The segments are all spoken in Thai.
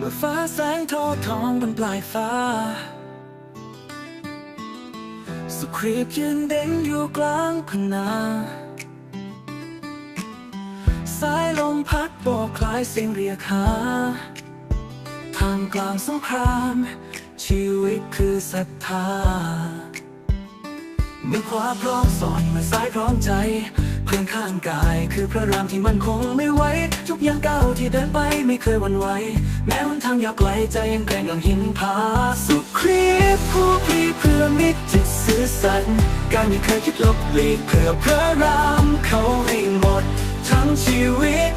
เมื่อฟ้าแสงทอทองบนปลายฟ้า สุครีพยืนเด่นอยู่กลางพนาสายลมพัดโบกคล้ายเสียงเรียกหาทางกลางสงคราม ชีวิตคือศรัทธามือขวาพร้อมสอนมือซ้ายพร้อมใจ เพื่อนข้างกาย คือพระรามที่มันคงไม่ไหวทุกอย่างก้าวที่เดินไปไม่เคยหวั่นไหวแม้วันทางยาวไกลใจยังแกร่งดังหินผาสุครีพผู้พีเพื่อมิตรจิตสื่อสัตย์การไม่เคยคิดลบหลีกเพื่อพระรามเขาให้หมด ทั้งชีวิต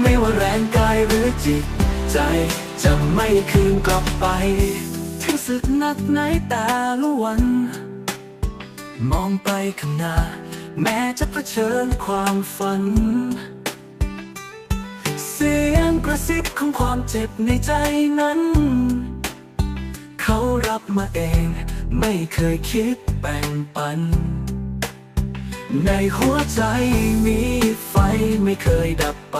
ไม่ว่าแรงกายหรือจิต ใจจะไม่คืนกลับไปถึงสึกนักไหนแต่ละวัน มองไปข้างหน้า แม้จะเผชิญความฝัน เสียงกระซิบของความเจ็บในใจนั้น เขารับมาเองไม่เคยคิดแบ่งปัน ในหัวใจมีไฟไม่เคยดับไป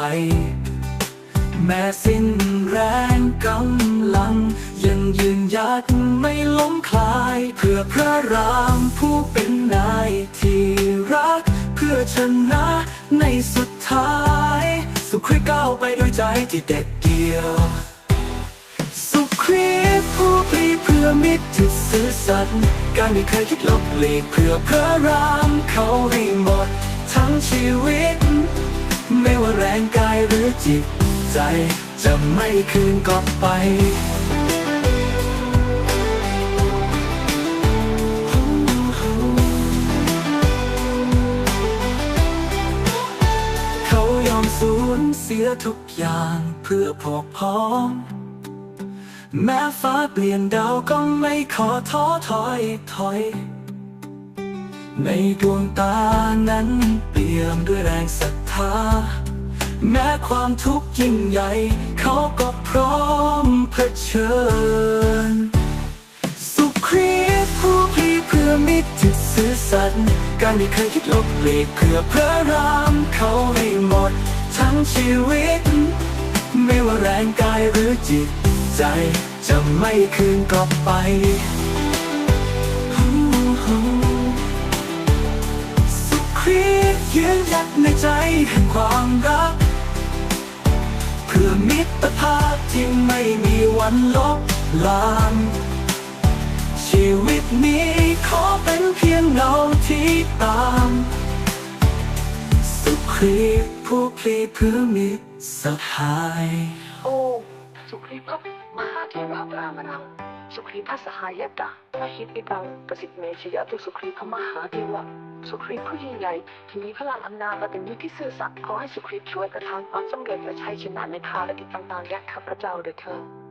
แม้สิ้นแรงกำลัง ยังยืนหยัดไม่ล้มคลาย เพื่อพระรามผู้เป็นนา ชนะในสุดท้าย สุขคริก้าวไปด้วยใจที่เด็ดเดี่ยว สุครีพผู้พลีเพื่อมิตรที่ซื่อสัตย์การไม่เคยคิดลบหลีกเพื่อพระรามเขาให้หมด ทั้งชีวิต ไม่ว่าแรงกายหรือจิตใจ จะไม่คืนกลับไป สียทุกอย่างเพื่อพวกพ้อง แม้ฟ้าเปลี่ยนดาวก็ไม่ขอท้อถอยถอย ในดวงตานั้นเปี่ยมด้วยแรงศรัทธา แม้ความทุกข์ยิ่งใหญ่ เขาก็พร้อมเผชิญ สุครีพผู้พีเพื่อมิตรที่ซื่อสัตย์การไม่เคยคิดลบหลีกเพื่อพระรามเขาให้หมด ทั้งชีวิต ไม่ว่าแรงกายหรือจิตใจ จะไม่คืนกลับไป สุครีพยืนหยัดในใจแห่งความรัก เพื่อมิตรภาพที่ไม่มีวันลบลางชีวิตนี้ขอเป็นเพียงเงาที่ตาม สุครี ผู้พลีเพื่อมิตรสหายโอ้สุครีพมหาเทวพระมนังสุครีพระสหายตาพระหิตอิตังประสิทธิ์เมชยตุสุครีพระมหาเทวะสุครีพผู้ยิ่งใหญ่ที่มีพลังอำนาจและเป็นยุทธที่ซื่อสัตย์ขอให้สุครีพช่วยกระทำความสำเร็จและชัยชนะในภารกิจต่างๆแก่ข้าพเจ้าด้วยเถิด